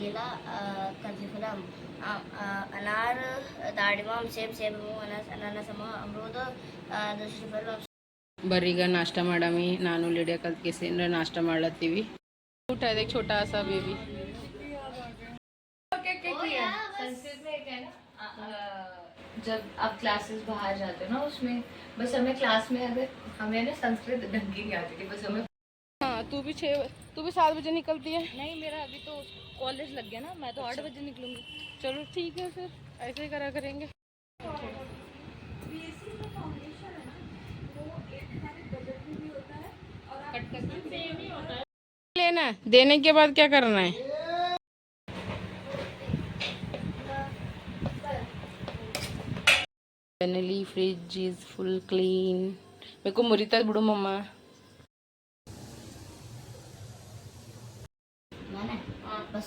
केला कच्ची फुलम अनार दाडिमम सेब सेब अनास अनानसम अमरूद दुसरी फलम ಬರ್ರಿ ಈಗ ನಾಷ್ಟ ಮಾಡಮಿ ನಾನು ಲಿಡಿಯಾ ಕಲ್ತ್ಕೇಸಿಂದ ನಾಷ್ಟ ಮಾಡ್ಲತ್ತೀವಿ ಊಟ ಇದೆ छोटा सा ಬೇಬಿ संस्कृत में एक है ना अ, अ, जब आप क्लासेस बाहर जाते हो ना उसमें बस हमें क्लास में अगर हमें ना संस्कृत ढंग की नहीं आती थी बस हमें हाँ तू भी छः तू भी सात बजे निकलती है? नहीं मेरा अभी तो कॉलेज लग गया ना मैं तो आठ बजे निकलूँगी। चलो ठीक है फिर ऐसे ही करा करेंगे। लेना है। देने के बाद क्या करना है? Finally fridge is full clean मेरे को मुरीता बिड़ो मम्मा।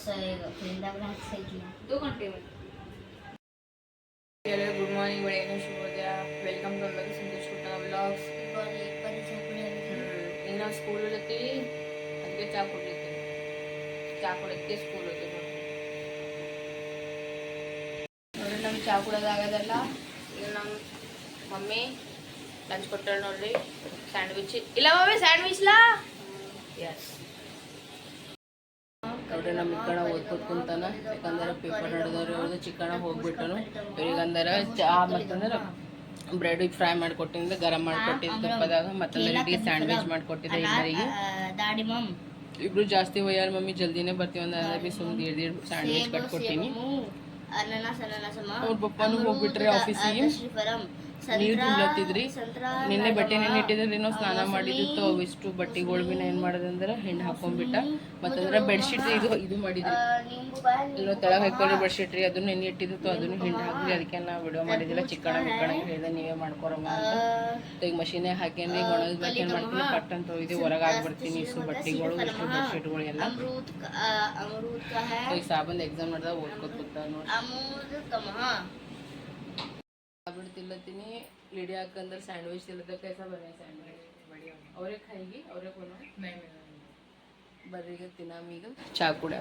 दो घंटे में हेलो गुड मॉर्निंग बड़े ना शुभ हो गया वेलकम टू अलग सिंधु छोटा ब्लॉग्स నేను స్కూల్ వచ్చి అందుకే చాకుడు చెప్తాను చాకుడు ఎక్కితే స్కూల్ వచ్చాను నాకు చాకుడు తాగదల్లా? ఇది నా మమ్మీ లంచ్ కొట్టాను శాండ్విచ్ ఇలా మమ్మీ శాండ్విచ్లా ఎస్ ನೋಡ್ರಿ ನಮ್ಮ ಇಕ್ಕಣ ಓದ್ಕೊತ್ ಕುಂತಾನ. ಯಾಕಂದ್ರೆ ಪೇಪರ್ ನಡೆದವ್ರು ಇವ್ರದ್ದು ಚಿಕ್ಕಣ ಹೋಗ್ಬಿಟ್ಟನು. ಇವ್ರಿಗಂದ್ರೆ ಚಾ ಮತ್ತಂದ್ರೆ ಬ್ರೆಡ್ ಫ್ರೈ ಮಾಡಿಕೊಟ್ಟಿದ್ದೆ ಗರಂ ಮಾಡಿಕೊಟ್ಟಿದ್ದೆ ತುಪ್ಪದಾಗ ಮತ್ತೊಂದರಿಗೆ ಸ್ಯಾಂಡ್ವಿಚ್ ಮಾಡಿಕೊಟ್ಟಿದ್ದೆ ಇಬ್ಬರಿಗೆ. ಇಬ್ರು ಜಾಸ್ತಿ ಒಯ್ಯಾರ ಮಮ್ಮಿ ಜಲ್ದಿನೇ ಬರ್ತೀವಿ ಅಂದ್ರೆ ಬಿ ಸುಮ್ಮನೆ ದೀಡ್ ದೀಡ್ ಸ್ಯಾಂಡ್ವಿಚ್ ಕಟ್ಕೊಟ್ಟಿನಿ ಅವ್ರ ಪಪ್ಪನೂ ಹೋಗ್ಬಿಟ್ರೆ ಆಫೀಸಿಗೆ ನೀರು ತುಂಬಲತ್ತಿದ್ರಿ ನಿನ್ನೆ ಬಟ್ಟೆ ನೆನೆ ಇಟ್ಟಿದ್ರೆ ಏನೋ ಸ್ನಾನ ಮಾಡಿದ್ದಿತ್ತು ಅವಿಷ್ಟು ಬಟ್ಟೆಗಳು ಭೀ ಏನು ಮಾಡೋದಂದ್ರೆ ಹೆಣ್ಣು ಹಾಕೊಂಡ್ಬಿಟ್ಟ. ಮತ್ತಂದ್ರೆ ಬೆಡ್ಶೀಟ್ ಇದು ಇದು ಮಾಡಿದ್ರಿ. ಇಲ್ಲೋ ತಳಗ ಹಾಕೊಂಡ್ರಿ ಬೆಡ್ಶೀಟ್ ರೀ ಅದನ್ನ ನೆನೆ ಇಟ್ಟಿದ್ದಿತ್ತು ಅದನ್ನು ಹೆಣ್ಣು ಹಾಕಿ ಅದಕ್ಕೆ ನಾ ವಿಡಿಯೋ ಮಾಡಿದಿಲ್ಲ ಚಿಕ್ಕಣ ಮಿಕ್ಕಣ ಹೇಳಿದೆ ನೀವೇ ಮಾಡ್ಕೊರಮ್ಮ ಅಂತ. ಈಗ ಮಷೀನೆ ಹಾಕೇನಿ ಒಣಗಿಸ್ಬೇಕು ಏನು ಮಾಡ್ತೀನಿ ಕಟ್ ಅಂತ ಹೋಗಿದ್ದೆ ಹೊರಗೆ ಆಗ್ಬಿಡ್ತೀನಿ ಇಷ್ಟು ಬಟ್ಟೆಗಳು ಇಷ್ಟು ಬೆಡ್ಶೀಟ್ಗಳು ಎಲ್ಲ. ಈಗ ಸಾಬಂದು ಎಕ್ಸಾಮ್ ಮಾಡಿದಾಗ ಓದ್ಕೋತ ನೋಡಿ. ತಿನ್ಲತ್ತೀನಿ ಲಿಡಿ ಹಾಕಂದ್ರೆ ಸ್ಯಾಂಡ್ವಿಚ್ ತಿನ್ನದ ಕೈಸ ಬರ ಸ್ಯಾಂಡ್ವಿಚ್. ಅವ್ರೆ ಕೈಗೆ, ಅವ್ರೆ ಕೊಡ ಬರ್ರೀಗ ತಿನ್ನಾಮೀಗ ಚಾ ಕುಡ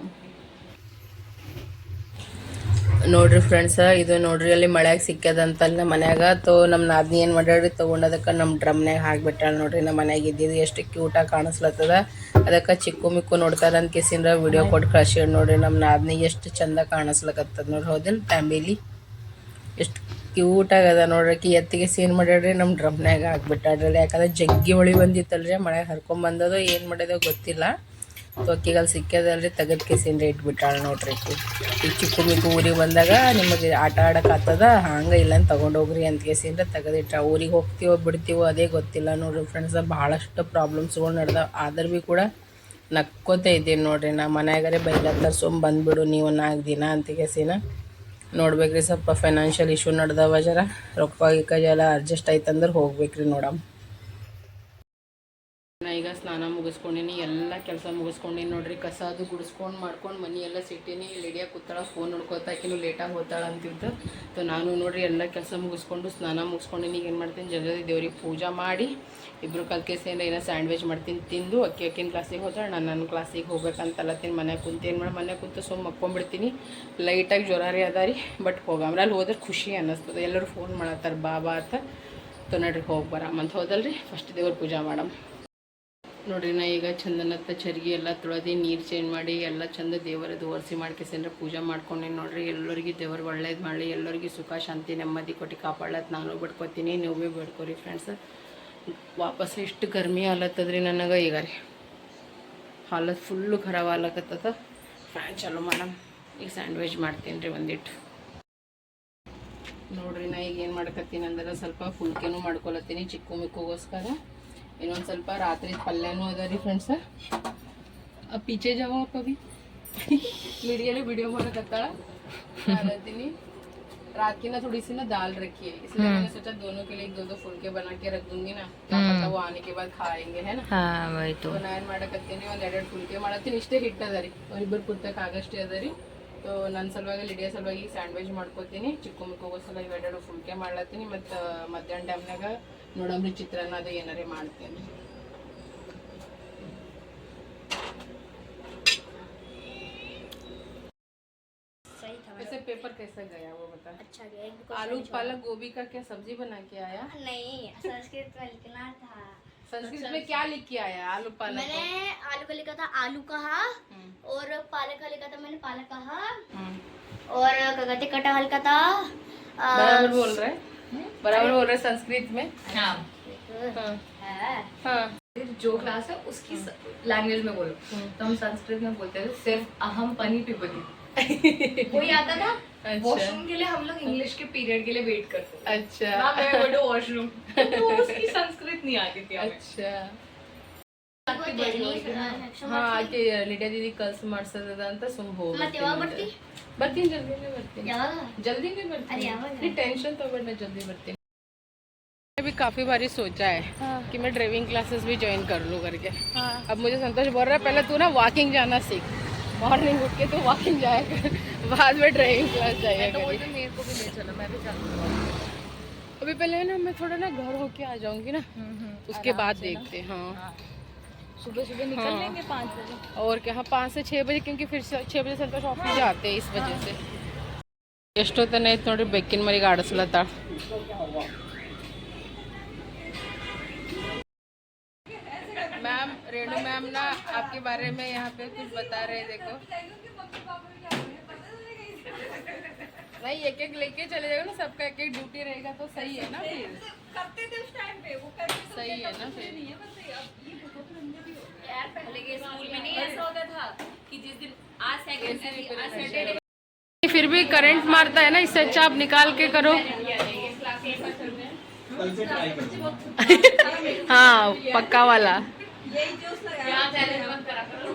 ನೋಡ್ರಿ ಫ್ರೆಂಡ್ಸ್ ಇದು ನೋಡ್ರಿ ಅಲ್ಲಿ ಮಳೆಯಾಗ ಸಿಕ್ಕದಂತಲ್ಲ ಮನ್ಯಾಗ. ತೋ ನಮ್ಮ ನಾದ್ನಿ ಏನು ಮಾಡ್ಯಾಡ್ರಿ ತೊಗೊಂಡದಕ್ಕೆ ನಮ್ಮ ಡ್ರಮ್ನ್ಯಾಗ ಹಾಕ್ಬಿಟ್ಟಾಳ ನೋಡ್ರಿ. ನಮ್ಮ ಮನ್ಯಾಗ ಇದ್ದಿದ್ದು ಎಷ್ಟು ಕ್ಯೂಟಾಗಿ ಕಾಣಿಸ್ಲತ್ತದ. ಅದಕ್ಕೆ ಚಿಕ್ಕು ಮಿಕ್ಕು ನೋಡ್ತಾರೆ ಅಂತ ಕೇಸಿಂದ್ರೆ ವಿಡಿಯೋ ಕೊಟ್ಟು ಕಳ್ಸಿ ನೋಡ್ರಿ. ನಮ್ಮ ನಾದಿನಿ ಎಷ್ಟು ಚಂದ ಕಾಣಿಸ್ಲಕತ್ತದ ನೋಡ್ರಿ. ಹೌದೇನು, ಫ್ಯಾಮಿಲಿ? ಎಷ್ಟು ಕ್ಯೂಟ್ ಆಗದ ನೋಡ್ರಕಿ, ಎತ್ತಿಗೆ ಸೀನ್ ಮಾಡ್ಯಾಡ್ರಿ ನಮ್ಮ ಡ್ರಮ್ನ್ಯಾಗ ಹಾಕ್ಬಿಟ್ಟಾಡ್ರಿ ಯಾಕಂದ್ರೆ ಜಗ್ಗಿ ಹೊಳಿ ಬಂದಿತ್ತಲ್ರಿ ಮಳೆ ಹರ್ಕೊಂಬಂದದೋ ಏನು ಮಾಡ್ಯದೋ ಗೊತ್ತಿಲ್ಲ. ತೊಕ್ಕಿಗಲ್ಲಿ ಸಿಕ್ಕದಲ್ರಿ ತೆಗೆದ್ ಕಿಸಿಂದ ಇಟ್ಬಿಟ್ಟಾಳ ನೋಡ್ರಿ. ಈ ಚಿಕ್ಕ ಮಿಕ್ಕು ಊರಿಗೆ ಬಂದಾಗ ನಿಮಗೆ ಆಟ ಆಡಕ್ಕೆ ಆತದ ಹಂಗೆ ಇಲ್ಲ ತಗೊಂಡೋಗ್ರಿ ಅಂತ ಕೇಸಿಂದ ತೆಗೆದಿಟ್ಟ ಊರಿಗೆ ಹೋಗ್ತೀವೋ, ಬಿಡ್ತೀವೋ, ಅದೇ ಗೊತ್ತಿಲ್ಲ ನೋಡ್ರಿ ಫ್ರೆಂಡ್ಸ್ ಭಾಳಷ್ಟು ಪ್ರಾಬ್ಲಮ್ಸ್ಗಳು ನಡೆದಾವ. ಆದ್ರೆ ಭೀ ಕೂಡ ನಕ್ಕೋತ ಇದ್ದೀನಿ ನೋಡ್ರಿ. ನಾ ಮನ್ಯಾಗರೆ ಬೈಲತ್ತಾರ, ಸುಮ್ ಬಂದ್ಬಿಡು, ನೀವು ನಾಲ್ಕು ದಿನ ಅಂತ ಕೇಸಿನ ನೋಡ್ಬೇಕ್ರಿ ಸ್ವಲ್ಪ ಫೈನಾನ್ಷಿಯಲ್ ಇಶ್ಯೂ ನಡ್ದವ ಜರ. ರೊಕ್ಕ ಗಿಕ್ಕ ಎಲ್ಲ ಅಡ್ಜಸ್ಟ್ ಆಯ್ತಂದ್ರೆ ಹೋಗ್ಬೇಕ್ರಿ ನೋಡಮ್. ನಾ ಈಗ ಸ್ನಾನ ಮುಗಿಸ್ಕೊಂಡಿನಿ, ಎಲ್ಲ ಕೆಲಸ ಮುಗಿಸ್ಕೊಂಡಿನಿ ನೋಡ್ರಿ. ಕಸ ಅದು ಗುಡಿಸ್ಕೊಂಡು ಮಾಡ್ಕೊಂಡು ಮನೆ ಎಲ್ಲ ಸಿಟ್ಟಿನಿ. ಲೇಡಿಯಾಗಿ ಕೂತಾಳ ಫೋನ್ ನೋಡ್ಕೊತಾ ಆಕಿನೂ ಲೇಟಾಗಿ ಹೋಗ್ತಾಳ ಅಂತಿದ್ದು ಸೊ ನಾನು ನೋಡ್ರಿ ಎಲ್ಲ ಕೆಲಸ ಮುಗಿಸ್ಕೊಂಡು ಸ್ನಾನ ಮುಗಿಸ್ಕೊಂಡಿನಿ. ಈಗ ಏನು ಮಾಡ್ತೀನಿ ಜಲ್ದಿ ದೇವ್ರಿಗೆ ಪೂಜೆ ಮಾಡಿ ಇಬ್ಬರು ಕಲ್ಕೇಸಿಂದ ಏನೋ ಸ್ಯಾಂಡ್ವಿಚ್ ಮಾಡ್ತೀನಿ, ತಿಂದು ಅಕ್ಕಿ ಅಕ್ಕಿನ ಕ್ಲಾಸಿಗೆ ಹೋದ್ರೆ ನಾನು ನನ್ನ ಕ್ಲಾಸಿಗೆ ಹೋಗ್ಬೇಕಂತಲ್ಲತ್ತೀನಿ ಮನೆ ಕುಂತು ಏನು ಮಾಡಿ ಮನೆ ಕುಂತು ಸುಮ್ಮ ಮಕ್ಕೊಂಬಿಡ್ತೀನಿ ಲೈಟಾಗಿ ಜ್ವರಾರಿ ಅದ ರೀ ಬಟ್ ಹೋಗಮ್ರ ಅಲ್ಲಿ ಹೋದ್ರೆ ಖುಷಿ ಅನ್ನಿಸ್ತದೆ. ಎಲ್ಲರೂ ಫೋನ್ ಮಾಡತ್ತಾರೆ ಬಾಬಾ ಅಂತ. ತೊ ನೋಡ್ರಿ, ಹೋಗಿ ಬರಮ್ಮ ಅಂತ ಹೋದಲ್ರಿ. ಫಸ್ಟ್ ದೇವ್ರ ಪೂಜೆ ಮಾಡಮ್. ನೋಡ್ರಿ ನಾ ಈಗ ಚಂದನತ್ತ ಚರ್ಗಿ ಎಲ್ಲ ತೊಳೆದು, ನೀರು ಚೇಂಜ್ ಮಾಡಿ ಎಲ್ಲ ಚಂದ ದೇವರದ್ದು ಒರೆಸಿ ಮಾಡ್ಕೇಸಂದ್ರೆ ಪೂಜೆ ಮಾಡ್ಕೊಂಡೇನು ನೋಡ್ರಿ. ಎಲ್ಲರಿಗೆ ದೇವರು ಒಳ್ಳೇದು ಮಾಡಲಿ, ಎಲ್ಲರಿಗೂ ಸುಖ, ಶಾಂತಿ, ನೆಮ್ಮದಿ ಕೊಟ್ಟು ಕಾಪಾಡ್ಲತ್ತು ನಾನು ಬಿಡ್ಕೊತೀನಿ ನೀವು ಭೀ ಬಿಡ್ಕೊರಿ ಫ್ರೆಂಡ್ಸ್ ವಾಪಸ್ ಎಷ್ಟು ಗರ್ಮಿ ಆಲತ್ತದ್ರಿ ನನಗೆ ಈಗ ರೀ. ಹಾಲತ್ ಫುಲ್ಲು ಖರಾಬ್ ಆಲಕತ್ತದ ಫ್ಯಾನ್ ಚಲೋ ಮಾಡಮ್ ಈಗ ಸ್ಯಾಂಡ್ವಿಚ್ ಮಾಡ್ತೀನಿ ರೀ ಒಂದಿಟ್ಟು. ನೋಡ್ರಿ ನಾ ಈಗ ಏನು ಮಾಡ್ಕತ್ತೀನಿ ಅಂದ್ರೆ ಸ್ವಲ್ಪ ಫುಲ್ಕೆನೂ ಮಾಡ್ಕೊಳತ್ತೀನಿ ಚಿಕ್ಕು ಮಿಕ್ಕೋಗೋಸ್ಕರ. ಇನ್ನೊಂದು ಸ್ವಲ್ಪ ರಾತ್ರಿ ಪಲ್ಯನೂ ಅದ ರೀ ಫ್ರೆಂಡ್ಸ ಪೀಚೆ ಜಾವ ಪವಿ ಮೀಡಿಯಲ್ಲಿ ವಿಡಿಯೋ ಮಾಡಕತ್ತಾಳ ಮಾಡ್ತೀನಿ रात की ना थोड़ी सी ना दाल रखी है इसलिए मैंने सोचा दोनों के लिए एक दो दो फुलके बना के रख दूंगी ना क्या पता वो आने के बाद खाएंगे है ना हाँ वही तो ಸೊ ನಾನು ಮಾಡಕತ್ತೀನಿ ಒಂದು ಎರಡೆರಡು ಫುಲ್ಕೆ ಮಾಡತ್ತೀನಿ ಇಷ್ಟೇ ಹಿಟ್ಟು ಅದ ರೀ ಇಬ್ಬರು ಕುರ್ತಕ್ಕೆ ಆಗಷ್ಟೇ ಅದ ರೀ ಸೊ ನನ್ನ ಸಲುವಾಗಿ ಲಿಡಿಯಾ ಸಲುವಾಗಿ ಸ್ಯಾಂಡ್ವಿಚ್ ಮಾಡ್ಕೋತೀನಿ ಚಿಕ್ಕು ಮಿಕ್ಕೋಗೋ ಸಲ ಇವೆರಡು ಫುಲ್ಕೆ ಮಾಡ್ಲತ್ತೀನಿ ಮತ್ತು ಮಧ್ಯಾಹ್ನ ಟೈಮ್ನಾಗ ನೋಡಮ್ರಿ ಚಿತ್ರಾನ್ನ ಅದು ಏನಾರೇ ಮಾಡ್ತೀನಿ आलू पालक गोभी का क्या सब्ज़ी बना के आया? नहीं संस्कृत में लिखना था। संस्कृत में क्या लिख के आया आलू पालक मैंने आलू का लिखा था आलू कहा हम्म, और पालक का लिखा था मैंने पालक कहा। हम्म। और क्या कहते कटहल का था बराबर बोल रहे बराबर बोल रहे संस्कृत में? हाँ। हाँ। है। हाँ जो क्लास है उसकी लैंग्वेज में बोलो। तो हम संस्कृत में बोलते थे सिर्फ़ अहम पनी पिपली। कोई आता था? अच्छा वॉशरूम के लिए हम लोग इंग्लिश के पीरियड के लिए वेट करते थे अच्छा मैम मैं गो टू वॉशरूम तो उसकी संस्कृत नहीं आती थी हमें अच्छा आपको देनी है, ಹಾ ಆಕೆ ಲಿಡಿಯಾ ದೀದಿ ಕಲ್ಸ್ ಮಾಡ್ಸದ ಅಂತ ಸುಮ್ ಹೋಗಿ ಮತ್ತೆ ಯಾವಾಗ ಬರ್ತಿ? ಬರ್ತೀನಿ ಜಲ್ದಿನೇ ಬರ್ತೀನಿ ಯಾವಾಗ जल्दी नहीं अरे बढ़ती यार। नहीं टेंशन तो बढ़ना जल्दी बढ़ती मैंने भी काफ़ी बारी सोचा है कि मैं ड्राइविंग क्लासेस भी ज्वाइन कर लूँ करके अब मुझे संतोष बोल रहा है पहले तू ना वॉकिंग जाना सीख मॉर्निंग उठ के तू वॉकिंग जाया कर बाद में ड्राइविंग क्लास जाया तो कर बोलते मेरे को भी ले चलो मैं भी चलूँ अभी पहले ना मैं थोड़ा ना घर होके आ जाऊंगी ना उसके बाद देखते हैं हाँ सुबह सुबह निकल हाँ। लेंगे पाँच बजे और क्या हाँ पाँच से छः बजे क्योंकि फिर से छः बजे संतोष ऑफिस जाते हैं इस वजह से ಎಷ್ಟೊತ್ತನ ಆಯ್ತು ನೋಡ್ರಿ ಬೆಕ್ಕಿನ ಮರಿಗೆ ಆಡಿಸ್ಲತ್ತಾಳ मैम ना आपके बारे में यहाँ पे कुछ बता रहे हैं, देखो। नहीं एक एक लेके चले जाएगा ना सबका एक एक ड्यूटी रहेगा तो सही है ना फिर। करते थे उस टाइम पे वो करते सही है ना फिर। नहीं है बस अब ये बहुत लंबा भी हो यार पहले के स्कूल में नहीं ऐसा होता था कि जिस दिन आज सेकंड आज सैटरडे फिर भी करंट मारता है ना इससे अच्छा आप निकाल के करो। हाँ पक्का वाला। यहाँ चैलेंज मत करा करो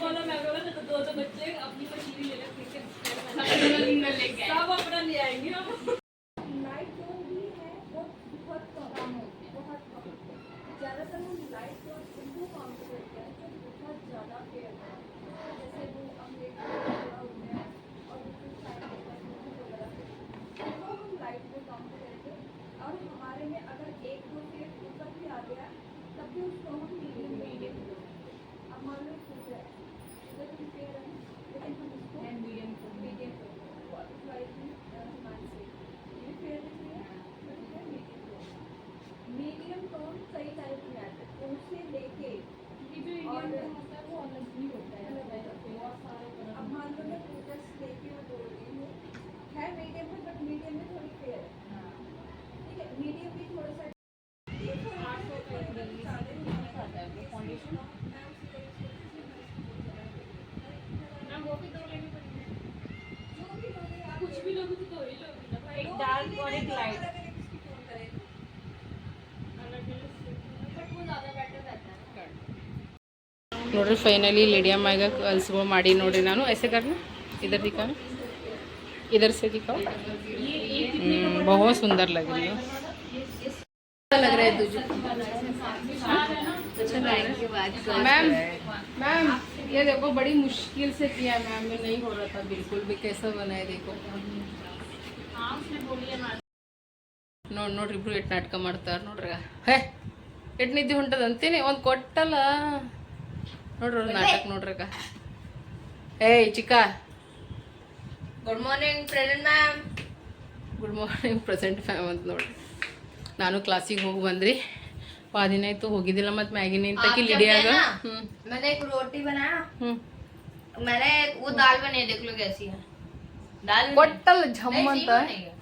बोलो मैं बोलो तो दो दो बच्चे अपनी मशीन ले लेंगे सब अपना ले आएँगे हम ನೋಡ್ರಿ ಫೈನಲಿ ಲಿಡಿಯಾ ಮ್ಯಾಗ ಕಲ್ಸ್ಕೊ ಮಾಡಿ ನೋಡ್ರಿ ನಾನು ऐसे करना इधर दिखाना इधर से दिखाओ हम्म, बहुत सुंदर लग रही हो अच्छा लग रहा है तुझे मैम मैम ये देखो बड़ी मुश्किल से किया मैम में नहीं हो रहा था बिल्कुल भी कैसा बना है देखो ನೋಡ್ ನೋಡ್ರಿ ಇಬ್ರು ಎಟ್ ನಾಟಕ ಮಾಡ್ತಾರ ನೋಡ್ರಿ ಹೇ ಎಟ್ ನಿದ್ದೆ ಹೊಂಟದ ಅಂತೀನಿ ಒಂದು ಕೊಟ್ಟಲ್ಲ ನೋಡ್ರಿ ಅವ್ರ್ ನಾಟಕ ನೋಡ್ರಗ ಏಯ್ ಚಿಕ್ಕ good morning present ma'am good morning present ma'am ಅಂತ ನೋಡ್ರಿ ನಾನು ಕ್ಲಾಸಿಗೆ ಹೋಗಿ ಬಂದ್ರಿ ಪಾದಿನ ಆಯ್ತು ಹೋಗಿದ್ದಿಲ್ಲ ಮತ್ತು ಮ್ಯಾಗಿನ ತಕ್ಕಿ आप जब ಲಿಡಿಯಾಗ गए ना? ಹ್ಞೂ मैंने एक रोटी बनाया ಹ್ಞೂ मैंने वो दाल बनी है, देख लो कैसी है दाल बनी है। ಕೊಟ್ಟಲ್ಲ ಝಮ್ नहीं, ಅಂತ सही बनी है।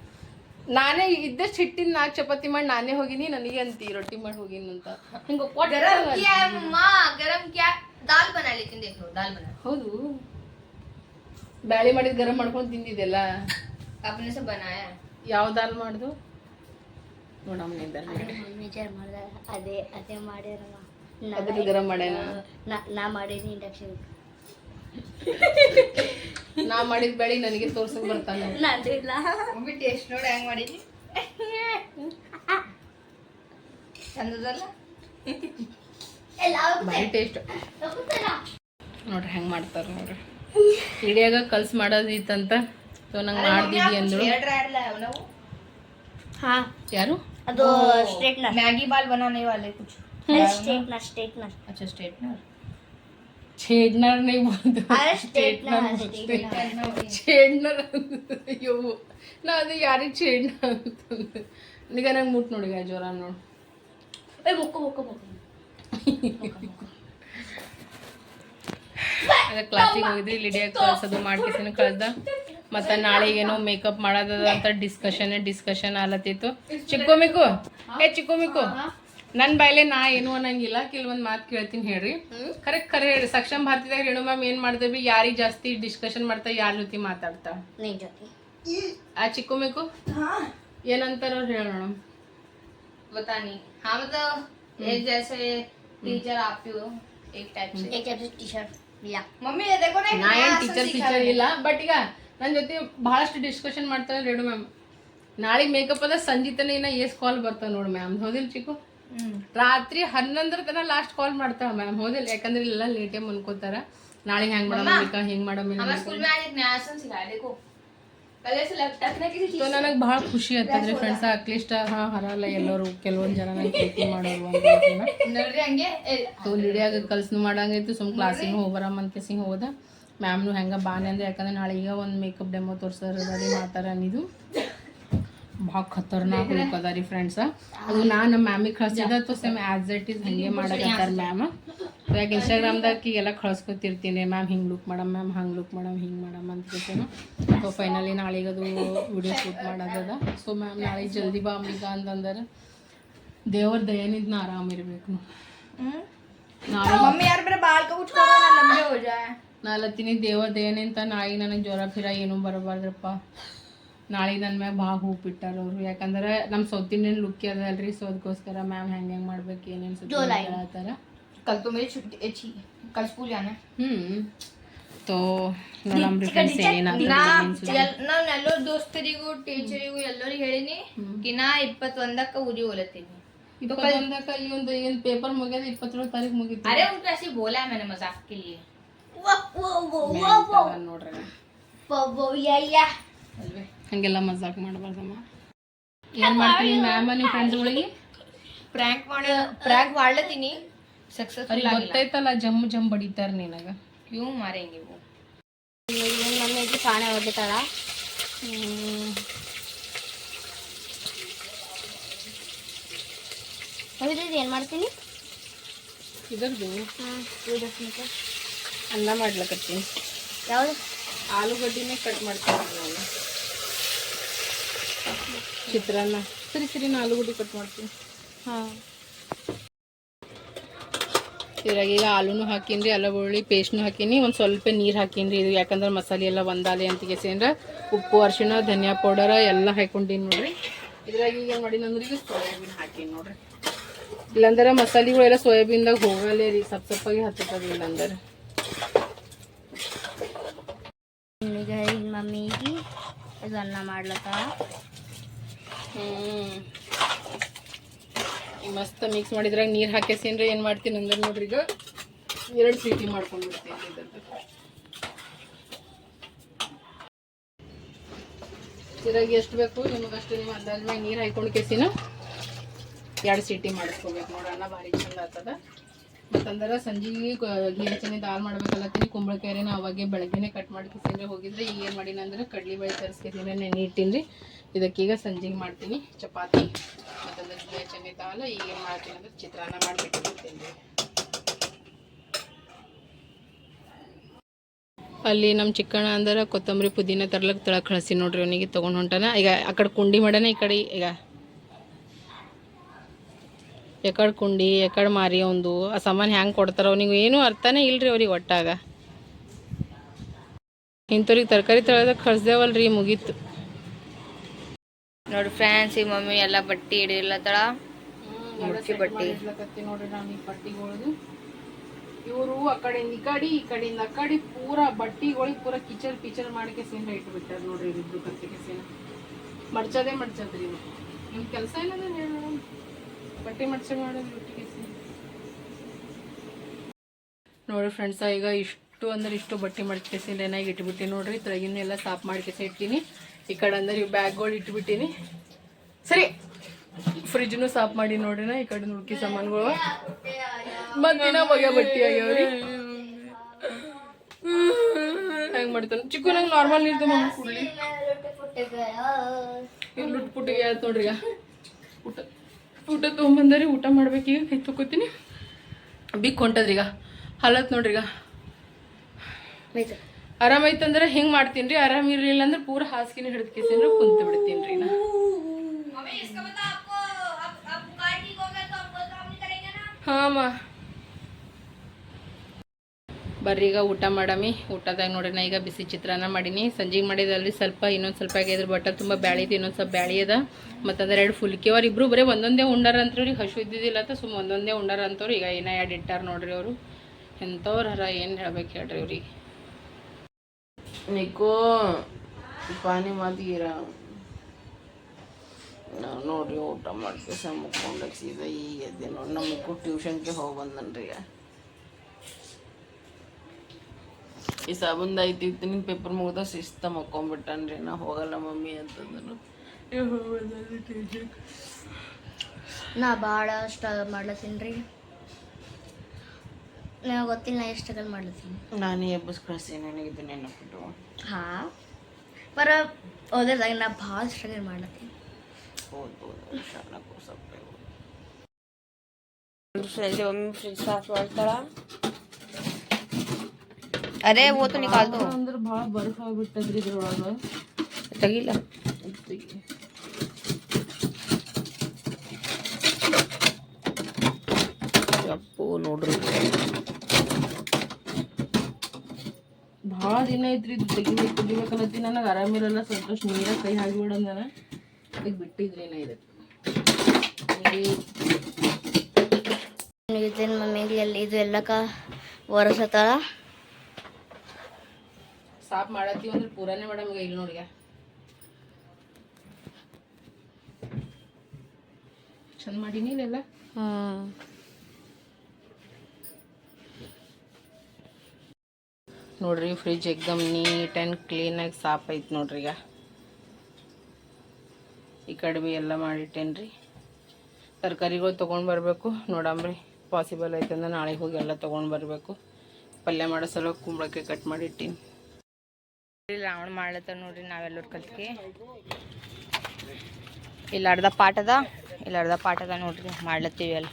ನಾನೇ ಇದ್ದಷ್ಟು ಹಿಟ್ಟಿನ ನಾಲ್ಕು ಚಪಾತಿ ಮಾಡಿ ನಾನೇ ಹೋಗಿನಿ ನನಗೆ ಅಂತಿ ರೊಟ್ಟಿ ಮಾಡಿ ಹೋಗಿನಂತ ಹಿಂಗೆ गरम किया है मम्मा गरम किया दाल बना लेकिन देख लो दाल बना ಹೌದು ಬ್ಯಾಳಿ ಮಾಡಿದ ಗರಂ ಮಾಡ್ಕೊಂಡು ತಿಂದಿದ್ದೆಲ್ಲ अपने से बनाया है ಯಾವ ದಾಲ್ ಮಾಡ್ದು ನೋಡಮ್ಮ ನಿಂದ ವಿಚಾರ ಮಾಡಿದ ಅದೇ ಅದೇ ಮಾಡ್ಯಾರಮ್ಮ ಅದ್ರ ಗರಂ ಮಾಡ್ಯಾನ ನಾ- ನಾ ಮಾಡೀನಿ ಇಂಡಕ್ಷನ್ ನಾ ಮಾಡಿದ ಬ್ಯಾಳಿ ನನಗೆ ತೋರ್ಸಕ್ ಬರ್ತಾನೆ ನಂದು ಇಲ್ಲ ಮಮ್ಮಿ ಟೇಸ್ಟ್ ನೋಡಿ ಹೆಂಗ್ ಮಾಡೀನಿ ಚಂದದಲ್ಲ ಭಾರಿ ಟೇಸ್ಟ್ ನೋಡ್ರಿ ಹೆಂಗ್ ಮಾಡ್ತಾರ ನೋಡ್ರಿ ಇಡಿಯಾಗ ಕಲ್ಸ್ ಮಾಡೋದಿತ್ತಂತ ಸೊ ನಂಗೆ ಮಾಡ್ದಿದ್ದಿ ಅಂದ್ರು ನಾವು ಹಾ ಯಾರು ಅದು ಸ್ಟ್ರೇಟ್ನರ್ मैगी बाल बनाने वाले कुछ स्ट्रेटनर स्ट्रेटनर अच्छा स्ट्रेटनर छेडणार नाही बोलतो अरे स्ट्रेटनर छेडणार ಅಯ್ಯೋ ನಾ ಅದು ಯಾರಿಗೆ छेडणार ಅಂತಂದೆ ಈಗ ನಂಗೆ ಮುಟ್ ನೋಡಿ ಜ್ವರ ನೋಡು ಏ ಮುಕ್ಕು ಮುಕ್ಕು ಮುಕ್ಕು ಅದ ಕ್ಲಾಸಿಗೆ ಹೋಗಿದ್ರಿ ಲಿಡಿಯಾಗಿ ಕಳ್ಸೋದು ಮಾಡ್ಕಿಸಿನ ಕಳ್ದ. ಮತ್ತ ನಾಳೆಗೇನೋ ಮೇಕಪ್ ಮಾಡೋದದ ಅಂತ ಡಿಸ್ಕಷನ್ ಡಿಸ್ಕಷನ್ ಆಲತ್ತಿತ್ತು. ಚಿಕ್ಕು ಮಿಕ್ಕು ಏ ಚಿಕ್ಕು ಮಿಕ್ಕು ನನ್ನ ಬಾಯಲೆ ನಾ ಏನು ಅನ್ನಂಗಿಲ್ಲ ಕೆಲವೊಂದು ಮಾತು ಕೇಳ್ತೀನಿ ಹೇಳ್ರಿ. ಕರೆಕ್ಟ್ ಕರೆ ಹೇಳಿ ಸಕ್ಷಮ್ ಭಾರತದಾಗ ರೇಣು ಮ್ಯಾಮ್ ಏನು ಮಾಡ್ತೀವಿ ಯಾರಿಗೆ ಜಾಸ್ತಿ ಡಿಸ್ಕಷನ್ ಮಾಡ್ತಾ ಯಾರ ಜೊತೆ ಮಾತಾಡ್ತಾ? ಆ ಚಿಕ್ಕು ಮಿಕ್ಕು ಏನಂತಾರ ಹೇಳೋಣ. ಗೊತ್ತಾನಿ ಹೌದು. टीचर आप ही हो एक टाइप से एक जैसे टी शर्ट या मम्मी ये देखो ना ನಾ ಏನು ಟೀಚರ್ ಟೀಚರ್ ಇಲ್ಲ ಬಟ್ ಈಗ ನನ್ನ ಜೊತೆ ಬಹಳಷ್ಟು ಡಿಸ್ಕಷನ್ ಮಾಡ್ತಾರೆ ರೇಣು ಮ್ಯಾಮ್ ನಾಳೆ ಮೇಕಪ್ ಅದ ಸಂಜಿತನ ಇನ್ನ ಎಸ್ ಕಾಲ್ ಬರ್ತಾವ ನೋಡಿ ಮ್ಯಾಮ್ ಹೌದಿಲ್ಲ ಚಿಕ್ಕು ರಾತ್ರಿ ಹನ್ನೊಂದರ ತನಕ ಲಾಸ್ಟ್ ಕಾಲ್ ಮಾಡ್ತಾಳ ಮ್ಯಾಮ್ ಹೌದಿಲ್ಲ ಯಾಕಂದ್ರೆ ಇಲ್ಲೆಲ್ಲ ಲೇಟೇ ಮನ್ಕೋತಾರ ನಾಳೆ ಹೆಂಗ್ ಮಾಡಮ್ಮ ಹೆಂಗ್ ಮಾಡಮ್ಮ ಸೊ ನನಗೆ ಭಾಳ ಖುಷಿ ಆಗ್ತದ್ರಿ ಫ್ರೆಂಡ್ಸ್ ಅಟ್ಲೀಸ್ಟ್ ಹಾ ಹರಲ್ಲ ಎಲ್ಲರೂ ಕೆಲವೊಂದು ಜನ ನಂಗೆ ಪ್ರೀತಿ ಮಾಡೋರು ಅಂತ ಲಿಡಿಯಾಗ ಕಲ್ಸ್ನು ಮಾಡಂಗೈತು ಸುಮ್ ಕ್ಲಾಸಿಗೆ ಹೋಗಿ ಅಂತ ಸಿಂಗ್ ಹೋದ ಮ್ಯಾಮ್ನು ಹೆಂಗೆ ಬಾನೆ ಅಂದ್ರೆ ಯಾಕಂದ್ರೆ ನಾಳೆ ಈಗ ಒಂದು ಮೇಕಪ್ ಡೆಮೋ ತೋರಿಸೋರು ಅದೇ ಮಾತಾರ ಅನ್ನಿದು ಭಾಳ ಖತರ್ನಾಕ್ ಲುಕ್ ಅದ ರೀ ಫ್ರೆಂಡ್ಸ್ ಅದು ನಾನು ನಮ್ಮ ಮ್ಯಾಮಿಗೆ ಕಳ್ಸಿದ ಸೇಮ್ ಆ್ಯಸ್ ಇಟ್ ಈಸ್ ಹಂಗೆ ಮಾಡಕತ್ತಾರ ಮ್ಯಾಮ್ ಇವಾಗ ಇನ್ಸ್ಟಾಗ್ರಾಮ್ದಾಗ ಎಲ್ಲ ಕಳ್ಸ್ಕೊತಿರ್ತೀನಿ ಮ್ಯಾಮ್ ಹಿಂಗೆ ಲುಕ್ ಮಾಡಮ್ ಮ್ಯಾಮ್ ಹಂಗೆ ಲುಕ್ ಮಾಡಮ್ ಹಿಂಗೆ ಮಾಡಮ್ ಅಂತ ಕೇಳ್ತೇನೆ ಸೊ ಫೈನಲಿ ನಾಳೆಗದು ವಿಡಿಯೋ ಶೂಟ್ ಮಾಡೋದದ. ಸೊ ಮ್ಯಾಮ್ ನಾಳೆ ಜಲ್ದಿ ಬಾ ಅಂಬಿಕ ಅಂತಂದ್ರೆ. ದೇವ್ರ ದಯನಿಂದ ನಾ ಆರಾಮಿರ್ಬೇಕು ಇರ್ಬೇಕು ನಾ ದೇವ್ರ ದಯನಿಂದ ನಾಳೆ ನನಗೆ ಜ್ವರ ಫಿರ ಏನೂ ಬರಬಾರ್ದ್ರಪ್ಪ. ನಾಳೆ ನನ್ನ ಮ್ಯಾಗ ಭಾಳ ಹೂ ಬಿಟ್ಟಾರ ಅವರು ಯಾಕಂದ್ರೆ ನಮ್ಮ ಸೌತ್ ಇಂಡಿಯನ್ ಲುಕ್ ಅದಲ್ರಿ ಸೊ ಅದಕ್ಕೋಸ್ಕರ ಮ್ಯಾಮ್ ಹೆಂಗೆ ಹೆಂಗೆ ಮಾಡ್ಬೇಕು ಏನೇನು ಸುದ್ದಿ ಅಂತ ಹೇಳ್ತಾರ कल तो मेरी छुट्टी अच्छी कल स्कूल जाना है ಹ್ಞೂ ತೋ ನೋಡಮ್ರಿ ಫ್ರೆಂಡ್ಸ್ ಏನೇನಾಗ್ತದೆ ನಾ ಎಲ್ಲರೂ ದೋಸ್ತರಿಗೂ ಟೀಚರಿಗೂ ಎಲ್ಲರಿಗೂ ಹೇಳಿನಿ ಕಿ ನಾ ಇಪ್ಪತ್ತೊಂದಕ್ಕ ಊರಿಗೆ ಹೋಲತ್ತೀನಿ ಇಪ್ಪತ್ತೊಂದಕ್ಕ ಈ ಒಂದು ಏನು ಪೇಪರ್ ಮುಗಿಯೋದು ಇಪ್ಪತ್ತೇಳು ತಾರೀಕು ಮುಗಿತು अरे उनको ऐसे ही बोला है मैंने मजाक के लिए ನೋಡ್ರಿ वो वो या या अल्वे ಹಂಗೆಲ್ಲ ಮಜಾಕ್ ಮಾಡಬಾರ್ದಮ್ಮ. ಏನು ಮಾಡ್ತೀನಿ ಮ್ಯಾಮ್ ನಿಮ್ಮ ಫ್ರೆಂಡ್ಸ್ಗಳಿಗೆ ಪ್ರ್ಯಾಂಕ್ ಮಾಡಿ. ಪ್ರ್ಯಾಂಕ್ ಮಾಡ್ಲತ್ತೀನಿ. ಸಕ್ಸಸ್ಫುಲ್ ಗೊತ್ತೈತಲ್ಲ ಜಮ್ ಜಮ್ ಬಡಿತಾರ ನಿನಗ. ಇವು ಮಾರೆ ನೀವು. ಮಮ್ಮಿ ಇದು ಸಾಣೆ ಹೊಡಿತಾಳ ಹೊಡಿದಿದ್ದು ಏನು ಮಾಡ್ತೀನಿ? ಇದರದು ಅನ್ನ ಮಾಡ್ಲಕತ್ತೀನಿ. ಯಾವುದು? ಆಲೂಗಡ್ಡಿನೇ ಕಟ್ ಮಾಡ್ತೀನಿ. ಚಿತ್ರಾನ್ನ. ಸರಿ ಸರಿ ನಾನು ಆಲೂಗಡ್ಡೆ ಕಟ್ ಮಾಡ್ತೀನಿ. ಹಾಂ. ಇದ್ರಾಗ ಈಗ ಆಲೂನು ಹಾಕೀನಿ ರೀ ಅಲ್ಲ ಬೆಳ್ಳುಳ್ಳಿ ಪೇಸ್ಟ್ನು ಹಾಕೀನಿ, ಒಂದು ಸ್ವಲ್ಪ ನೀರು ಹಾಕೀನಿ ಇದು ಯಾಕಂದ್ರೆ ಮಸಾಲೆ ಎಲ್ಲ ಒಂದಾಲೆ ಅಂತ ಕೇಸಿಂದ್ರೆ ಉಪ್ಪು, ಅರಿಶಿಣ, ಧನಿಯಾ ಪೌಡರ ಎಲ್ಲ ಹಾಕೊಂಡೀನಿ ನೋಡ್ರಿ. ಇದ್ರಾಗ ಈಗ ಏನು ಮಾಡೀನಿ ಅಂದ್ರೆ ಈಗ ಸೋಯಾಬೀನ್ ಹಾಕೀನಿ ನೋಡ್ರಿ. ಇಲ್ಲಾಂದ್ರೆ ಮಸಾಲೆಗಳೆಲ್ಲ ಸೋಯಾಬೀನ್ದಾಗ ಹೋಗಲ್ಲೇ ರೀ, ಸಪ್ ಸಪ್ಪಾಗಿ ಹತ್ತದ ಇಲ್ಲಾಂದ್ರೆ. ಮಮ್ಮಿಗೆ ಇದು ಅನ್ನ ಹ್ಮ್. ಮಸ್ತ್ ಮಿಕ್ಸ್ ಮಾಡಿದ್ರಾಗ ನೀರು ಹಾಕಿಸಿನ್ರಿ ಏನು ಮಾಡ್ತೀನಿ ಅಂದ್ರೆ ನೋಡ್ರಿ ಈಗ ಎರಡು ಸೀಟಿ ಮಾಡ್ಕೊಂಡು ಬಿಡ್ತೀನಿ ಎಷ್ಟು ಬೇಕು? ನಿಮಗೆ ಅಷ್ಟು ನೀವು ಅಂದಾಜ್ ಮ್ಯಾಗ ನೀರು ಹಾಕೊಂಡು ಕೇಸಿನ ಎರಡು ಸೀಟಿ ಮಾಡಿಸ್ಕೋಬೇಕು. ನೋಡೋಣ ಭಾರಿ ಚಂದ ಆಗ್ತದ. ಮತ್ತಂದ್ರೆ ಸಂಜೆಗೆ ಗಿರಿಚನೆ ದಾಲ್ ಮಾಡ್ಬೇಕಲ್ಲತ್ತೀನಿ ಕುಂಬಳಕಾಯಿನ ಅವಾಗೆ ಬೆಳಗ್ಗೆನೆ ಕಟ್ ಮಾಡಿ ಹೋಗಿದ್ರೆ ಈಗ ಏನು ಮಾಡೀನಿ ಅಂದ್ರೆ ಬಳಿ ತರಿಸ್ಕಿದ್ದೀನಿ ನೆನೆ ಇಟ್ಟಿನಿ ಇದಕ್ಕೀಗ ಸಂಜೆಗೆ ಮಾಡ್ತೀನಿ. ಚಪಾತಿ ಮತ್ತಂದ್ರೆ ಗಿರಿಚನೆ ದಾಲ್ ಈಗ ಮಾಡ್ತೀನಿ ಅಂದ್ರೆ ಚಿತ್ರಾನ್ನ ಮಾಡಿಬಿಟ್ಟಿರ್ತೀನಿ ಅಲ್ಲಿ ನಮ್ಮ ಚಿಕ್ಕಣ್ಣ ಅಂದ್ರೆ, ಕೊತ್ತಂಬರಿ ಪುದೀನ ತರ್ಲಕ್ಕೆ ತಳ ಕಳಿಸಿ ನೋಡ್ರಿ ಅವನಿಗೆ ತೊಗೊಂಡು ಹೊಂಟನ. ಈಗ ಆ ಕಡೆ ಕುಂಡಿ ಮಾಡ್ಯಾನ ಈ ಕಡೆ, ಈಗ. ಎಕಡೆ ಕುಂಡಿ ಎಕಡೆ ಮಾರಿ ಅವಂದು, ಆ ಸಾಮಾನು ಹ್ಯಾಂಗೆ ಕೊಡ್ತಾರ ಅವ್ನಿಗೆ ಏನೂ ಅರ್ಥನೇ ಇಲ್ರಿ ಅವ್ರಿಗೆ ಒಟ್ಟಾಗ. ಇಂಥವ್ರಿಗೆ ತರಕಾರಿ ತಳದಾಗ ಕಳ್ಸ್ದೇವಲ್ರಿ ಮುಗೀತು. ನೋಡಿ ಫ್ಯಾನ್ಸಿ ಈ ಮಮ್ಮಿ ಎಲ್ಲ ಬಟ್ಟಿ ಹಿಡಿಲತ್ತಳ ಮುಡ್ಕಿ ಬಟ್ಟಿ. ನೋಡ್ರಿ ನಾನು ಈ ಬಟ್ಟಿಗಳದು ಇವರು ಆ ಕಡೆಯಿಂದ ಈ ಕಡೆ ಈ ಕಡೆಯಿಂದ ಆ ಕಡೆ ಪೂರ ಬಟ್ಟಿಗಳಿಗೆ ಪೂರ ಕಿಚರ್ ಪಿಚರ್ ಮಾಡಕ್ಕೆ ಸೇನ ಇಟ್ಬಿಟ್ಟಾರ ನೋಡ್ರಿ ಇವ್ರಿಬ್ರು ಕತ್ತಿಗೆ ಸೇನ ಮಡ್ಚದೇ ಮಡ್ಚದ್ರಿ ಇವ್ರು. ನಿಮ್ ಕೆಲಸ ಏನದ ಹೇಳೋಣ ಬಟ್ಟೆ ಮಡ್ಚ ಮಾಡೋದು ಒಟ್ಟಿಗೆ ಸೇನ ನೋಡ್ರಿ ಫ್ರೆಂಡ್ಸ್ ಈಗ ಇಷ್ಟು ಅಂದ್ರೆ ಇಷ್ಟು ಬಟ್ಟೆ ಮಡ್ಕೆಸಿ ಏನಾಗಿ ಇಟ್ಬಿಟ್ಟು ನೋಡ್ರಿ. ತೆಳಗಿನೆಲ್ಲ ಸಾಫ್ ಮಾಡ್ಕೆಸಿ ಇಟ್ಟಿನಿ ಈ ಕಡೆ ಅಂದ್ರೆ ಇವು ಬ್ಯಾಗ್ಗಳು ಇಟ್ಬಿಟ್ಟಿನಿ. ಸರಿ ಫ್ರಿಜ್ನು ಸಾಫ್ ಮಾಡಿ ನೋಡಿನ ಈ ಕಡೆ ನುಡ್ಕಿ ಸಾಮಾನುಗಳು. ಮತ್ತಿನ ಬಗೆ ಬಟ್ಟಿ ಆಗ್ಯಾವ್ರಿ ಹೆಂಗ್ ಮಾಡ್ತಾನೆ? ಚಿಕ್ಕ, ನಂಗೆ ನಾರ್ಮಲ್ ನೀರ್ದು ಮಮ್ಮ ಕುಡ್ಲಿ. ಈಗ ಲುಟ್ ಪುಟ್ಟಿಗೆ ನೋಡ್ರಿ ಈಗ. ಊಟ ಊಟ ತೊಗೊಂಬಂದರಿ ಊಟ ಮಾಡ್ಬೇಕೀಗ ಕೈ ತೊಗೋತೀನಿ ಬಿಕ್ ಈಗ ಹಲತ್ ನೋಡ್ರಿ ಈಗ. ಆರಾಮಾಯ್ತಂದ್ರೆ ಹೆಂಗ್ ಮಾಡ್ತೀನಿ ರೀ ಆರಾಮ ಇರಲಿಲ್ಲ ಅಂದ್ರೆ ಪೂರ ಹಾಸಿಗೆನ ಹಿಡಿದು ಕುಂತ ಕುಂತು ಬಿಡ್ತೀನಿ ರೀ ನಾ. ಹಾಂ ಬರ್ರಿ ಈಗ ಊಟ ಮಾಡಮಿ. ಊಟದಾಗ ನಾ ಈಗ ಬಿಸಿ ಚಿತ್ರಾನ್ನ ಮಾಡೀನಿ. ಸಂಜೆಗೆ ಮಾಡಿದಲ್ರಿ ಸ್ವಲ್ಪ, ಇನ್ನೊಂದು ಸ್ವಲ್ಪ ಆಗಿದ್ರೆ ಬಟ್ಟೆ ತುಂಬ ಬ್ಯಾಳಿದು, ಇನ್ನೊಂದು ಸ್ವಲ್ಪ ಬ್ಯಾಳಿ ಅದ. ಮತ್ತಂದ್ರೆ ಎರಡು ಫುಲ್ಕಿ ಅವ್ರು ಇಬ್ಬರು ಬರೀ ಒಂದೊಂದೇ ಉಂಡಾರ ಅಂತ್ರಿ ಹಸು ಇದ್ದಿದ್ದಿಲ್ಲ ಅಂತ ಸುಮ್ಮ ಒಂದೊಂದೇ ಉಂಡಾರ ಅಂತವ್ರು ಈಗ ಏನ ಎರಡು ಇಟ್ಟಾರ ನೋಡ್ರಿ ಅವರು. ಎಂಥವ್ರ ಹರ ಏನು ಹೇಳ್ಬೇಕು ಹೇಳ್ರಿ ಅವ್ರಿಗೆ. ನಿಕೋ ಪಾನಿ ಮಾತೀರ ನೋಡ್ರಿ ಊಟ ಮಾಡ್ತೀವಿ ಮುಕ್ಕೊಂಡು ಸೀದಾ ಈಗ ಎದ್ದೆ ನೋಡಿ. ನಮ್ಮ ಟ್ಯೂಷನ್ಗೆ ಹೋಗಿ ಬಂದನ್ರಿ. ಈ ಸಾಬಂದ ಐತಿ ನಿನ್ನ ಪೇಪರ್ ಮುಗ್ದ ಶಿಸ್ತ ಮಕ್ಕೊಂಬಿಟ್ಟನ್ರಿ. ನಾ ಹೋಗಲ್ಲ ಮಮ್ಮಿ ಅಂತಂದ್ರು. ನಾ ಭಾಳ ಮಾಡ್ಲತ್ತೀನಿ ರೀ. ನನಗೆ ಗೊತ್ತಿಲ್ಲ ನಾ ಎಷ್ಟು ಸ್ಟ್ರಗಲ್ ಮಾಡ್ಲತ್ತೀನಿ ನಾನೇ ಎಬ್ಬಸ್ ಕಳಿಸಿ ನನಗಿದ್ದು ನೆನಪಿಟ್ಟು ಹಾಂ ಪರ ಓದಿದಾಗ ನಾ ಭಾಳ ಸ್ಟ್ರಗಲ್ ಮಾಡ್ಲತ್ತೀನಿ ಹೌದು ಹೌದು ಶಾಣಕ್ಕೂ ಸ್ವಲ್ಪ ಅರೆ वो तो निकाल दो ಅಂದ್ರೆ ಭಾಳ ಬರ್ಫ್ ಆಗ್ಬಿಟ್ಟದ್ರಿ ಇದ್ರೊಳಗೆ ತೆಗಿಲ್ಲ ಅಪ್ಪು ನೋಡ್ರಿ ಭಾಳ ದಿನ ಐತ್ರಿ ಇದು ತೆಗಿಬೇಕು ತೆಗಿಬೇಕನ್ನತ್ತಿ ನನಗೆ ಆರಾಮಿರಲ್ಲ ಸಂತೋಷ ನೀರಾಗ ಕೈ ಹಾಕಿಬಿಡಂದನ ಅದಕ್ಕೆ ಬಿಟ್ಟಿದ್ರಿ ನಾ ಇದಕ್ಕೆ ಇದನ್ನ ಮಮ್ಮಿಗೆ ಎಲ್ಲಿ ಇದು ಎಲ್ಲಕ ಒರೆಸತ್ತಾಳ? ಸಾಫ್ ಮಾಡತ್ತೀವಿ ಅಂದ್ರೆ ಪೂರಾನೇ ಮೇಡಮ್ ಈಗ ಇಲ್ಲಿ ನೋಡಿ ಚಂದ ಮಾಡೀನಿ ಇಲ್ಲೆಲ್ಲ? ಹ್ಞೂ ನೋಡ್ರಿ ಫ್ರಿಜ್ ಎಕ್ದಮ್ ನೀಟ್ ಆ್ಯಂಡ್ ಕ್ಲೀನಾಗಿ ಸಾಫ್ ಐತೆ ನೋಡ್ರಿ ಈಗ. ಈ ಕಡೆ ಭೀ ಎಲ್ಲ ಮಾಡಿಟ್ಟೇನ್ರಿ. ತರಕಾರಿಗಳು ತೊಗೊಂಡು ಬರಬೇಕು ನೋಡಂಬ್ರಿ ಪಾಸಿಬಲ್ ಐತಂದ್ರೆ ನಾಳೆ ಹೋಗಿ ಎಲ್ಲ ತೊಗೊಂಡು ಬರಬೇಕು. ಪಲ್ಯ ಮಾಡೋ ಸಲ ಕುಂಬಳಕ್ಕೆ ಕಟ್ ಮಾಡಿಟ್ಟೀನಿ. ರಾವಣ ಮಾಡ್ಲತ್ತ ನೋಡ್ರಿ, ನಾವೆಲ್ಲರೂ ಕಲ್ತ್ಕೆ. ಇಲ್ಲ ಅರ್ಧ ಪಾಠ ಅದ ಇಲ್ಲಿ ಅರ್ಧ ಪಾಠ ಅದ ನೋಡ್ರಿ, ಮಾಡ್ಲತ್ತೀವಿ ಅಲ್ಲಿ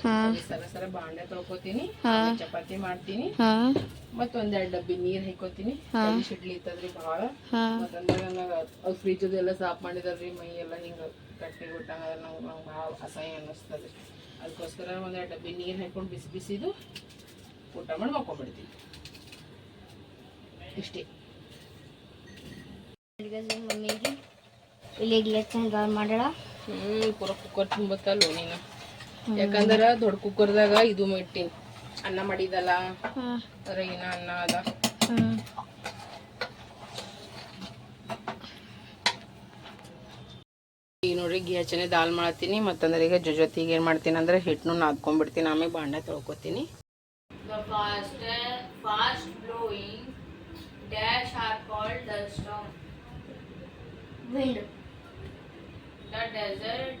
ಸರ ಸರ ಬಾಂಡೆ ತೊಳ್ಕೊತೀನಿ ಹಾ. ಚಪಾತಿ ಮಾಡ್ತೀನಿ. ಮತ್ತ ಮತ್ತ್ ಒಂದೆರಡು ಡಬ್ಬಿ ನೀರ್ ಹಾಕೋತೀನಿ. ಶಿಡ್ಲಿ ಇತ್ತದ್ರಿ ಭಾಳ. ಹಾಂ. ಮತ್ತ್ ಅಂದಾಗ ನಂಗೆ ಅದು ಫ್ರಿಜ್ ಎಲ್ಲ ಸಾಫ್ ಮಾಡಿದಾರ್ರಿ ಮೈ ಎಲ್ಲ ಹಿಂಗ ಕಟ್ಟಿ ಬಿಟ್ಟಂಗ ನಂಗೆ ನಂಗೆ ಭಾಳ ಅಸಹ್ಯ ಅನ್ನಿಸ್ತದ್ರಿ. ಅದಕ್ಕೋಸ್ಕರ ಒಂದೆರಡು ಡಬ್ಬಿ ನೀರ್ ಹಾಕೊಂಡು ಬಿಸಿ ಬಿಸಿದು ಊಟ ಮಾಡಿ ಮಕ್ಕೊಂಬಿಡ್ತೀನಿ ಇಷ್ಟೇ. ಮಮ್ಮಿಗೆ ಇಲ್ಲಿ ಮಾಡ್ಯಾಳ ಹ್ಞೂ ಪೂರ ಕುಕ್ಕರ್ ತುಂಬತ್ತಲ್ಲ ನೀನು? ಯಾಕಂದ್ರೆ ದೊಡ್ಡ ಕುಕ್ಕರ್ದಾಗ ಇದು ಇಟ್ಟೀನಿ ಅನ್ನ ಮಾಡಿದಲ್ಲ ರೈನ ಅದ್ರ ಏನ ಅನ್ನ ಅದ. ಈಗ ನೋಡ್ರಿ ಗೀ ಹಚ್ಚನೆ ದಾಲ್ ಮಾಡ್ತೀನಿ ಮತ್ತಂದ್ರೆ ಈಗ ಜೊ ಜೊತೆಗೆ ಏನು ಮಾಡ್ತೀನಿ ಅಂದ್ರೆ ಹಿಟ್ಟನ್ನು ನಾದ್ಕೊಂಡ್ಬಿಡ್ತೀನಿ ಆಮೇಲೆ ಬಾಂಡೆ ತೊಳ್ಕೊತೀನಿ. The fast, fast blowing dash are called the wind The desert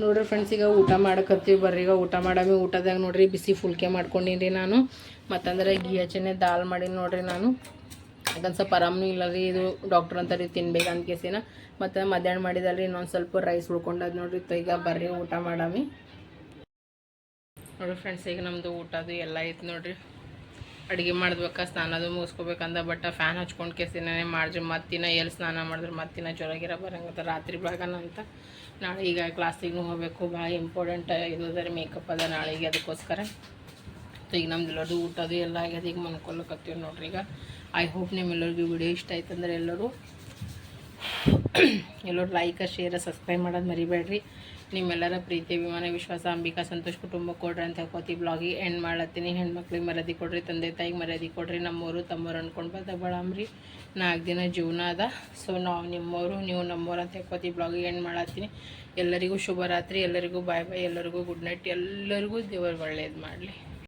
ನೋಡ್ರಿ ಫ್ರೆಂಡ್ಸ್ ಈಗ ಊಟ ಮಾಡಕತ್ತೀವಿ ಬರ್ರಿ, ಈಗ ಊಟ ಮಾಡಮಿ ಊಟದಾಗ ನೋಡ್ರಿ ಬಿಸಿ ಫುಲ್ಕೆ ಮಾಡ್ಕೊಂಡೀನಿ ನಾನು. ಮತ್ತಂದ್ರೆ ಗೀ ಹಚ್ಚನೆ ದಾಲ್ ಮಾಡೀನಿ ನೋಡ್ರಿ ನಾನು. ಅದೊಂದು ಸ್ವಲ್ಪ ಆರಾಮು ಇಲ್ಲ ರೀ, ಇದು ಡಾಕ್ಟ್ರ್ ರೀ ತಿನ್ಬೇಕು ಅಂತ ಕೇಸಿನ. ಮತ್ತು ಮಧ್ಯಾಹ್ನ ಮಾಡಿದಲ್ರಿ ಇನ್ನೊಂದು ಸ್ವಲ್ಪ ರೈಸ್ ಉಳ್ಕೊಂಡದ್ ನೋಡ್ರಿ ಈಗ ಬರ್ರಿ ಊಟ ಮಾಡಮಿ. ನೋಡ್ರಿ ಫ್ರೆಂಡ್ಸ್ ಈಗ ನಮ್ಮದು ಊಟದು ಎಲ್ಲ ಐತೆ ನೋಡ್ರಿ. ಅಡುಗೆ ಮಾಡ್ಬೇಕಾ ಸ್ನಾನದು ಮುಗಿಸ್ಕೋಬೇಕಂದ, ಬಟ್ ಫ್ಯಾನ್ ಹಚ್ಕೊಂಡು ಕೇಸಿನೇ ಮಾಡಿದ್ರಿ ಮತ್ತಿನ ಎಲ್ಲಿ ಸ್ನಾನ ಮಾಡಿದ್ರೆ ಮತ್ತಿನ ಜೊರಗಿರ ಬರಂಗತ್ತ, ರಾತ್ರಿ ಬೆಳಗನ ಅಂತ. ನಾಳೆ ಈಗ ಕ್ಲಾಸಿಗೂ ಹೋಗಬೇಕು ಭಾಳ ಇಂಪಾರ್ಟೆಂಟ್ ಇದು ಅದ ರೀ ಮೇಕಪ್ ಅದ ನಾಳೆಗೆ ಅದಕ್ಕೋಸ್ಕರ. ಮತ್ತು ಈಗ ನಮ್ದು ಊಟ ಊಟದು ಎಲ್ಲ ಆಗ್ಯದ, ಈಗ ಮನ್ಕೊಳಕತ್ತೀವಿ ನೋಡ್ರಿ ಈಗ. ಐ ಹೋಪ್ ನಿಮ್ಮೆಲ್ಲರಿಗೂ ವಿಡಿಯೋ ಇಷ್ಟ ಆಯ್ತಂದ್ರೆ ಎಲ್ಲರೂ ಎಲ್ಲರೂ ಲೈಕ್ ಶೇರ್ ಸಬ್ಸ್ಕ್ರೈಬ್ ಮಾಡೋದು ಮರಿಬೇಡ್ರಿ. ನಿಮ್ಮೆಲ್ಲರ ಪ್ರೀತಿ, ಅಭಿಮಾನ, ವಿಶ್ವಾಸ, ಅಂಬಿಕಾ, ಸಂತೋಷ್ ಕುಟುಂಬ ಕೊಡ್ರಿ ಅಂತ ಹೇಳ್ಕೊತಿ ಬ್ಲಾಗಿಗೆ ಎಂಡ್ ಮಾಡ್ಲತ್ತೀನಿ. ಹೆಣ್ಮಕ್ಳಿಗೆ ಮರ್ಯಾದೆ ಕೊಡ್ರಿ, ತಂದೆ ತಾಯಿಗೆ ಮರ್ಯಾದೆ ಕೊಡ್ರಿ. ನಮ್ಮವರು ತಮ್ಮವ್ರು ಅನ್ಕೊಂಡು ಬಂದ ಬಳಂಬ್ರಿ ನಾಲ್ಕು ದಿನ ಜೀವನ ಅದ. ಸೊ ನಾವು ನಿಮ್ಮವರು ನೀವು ನಮ್ಮವ್ರು ಅಂತ ಹೇಳ್ಕೊತಿ ಬ್ಲಾಗಿಗೆ ಎಂಡ್ ಮಾಡತ್ತೀನಿ ಎಲ್ಲರಿಗೂ ಶುಭರಾತ್ರಿ ಎಲ್ಲರಿಗೂ ಬಾಯ್ ಬಾಯ್ ಎಲ್ಲರಿಗೂ ಗುಡ್ ನೈಟ್ ಎಲ್ಲರಿಗೂ ದೇವರು ಒಳ್ಳೇದು ಮಾಡಲಿ.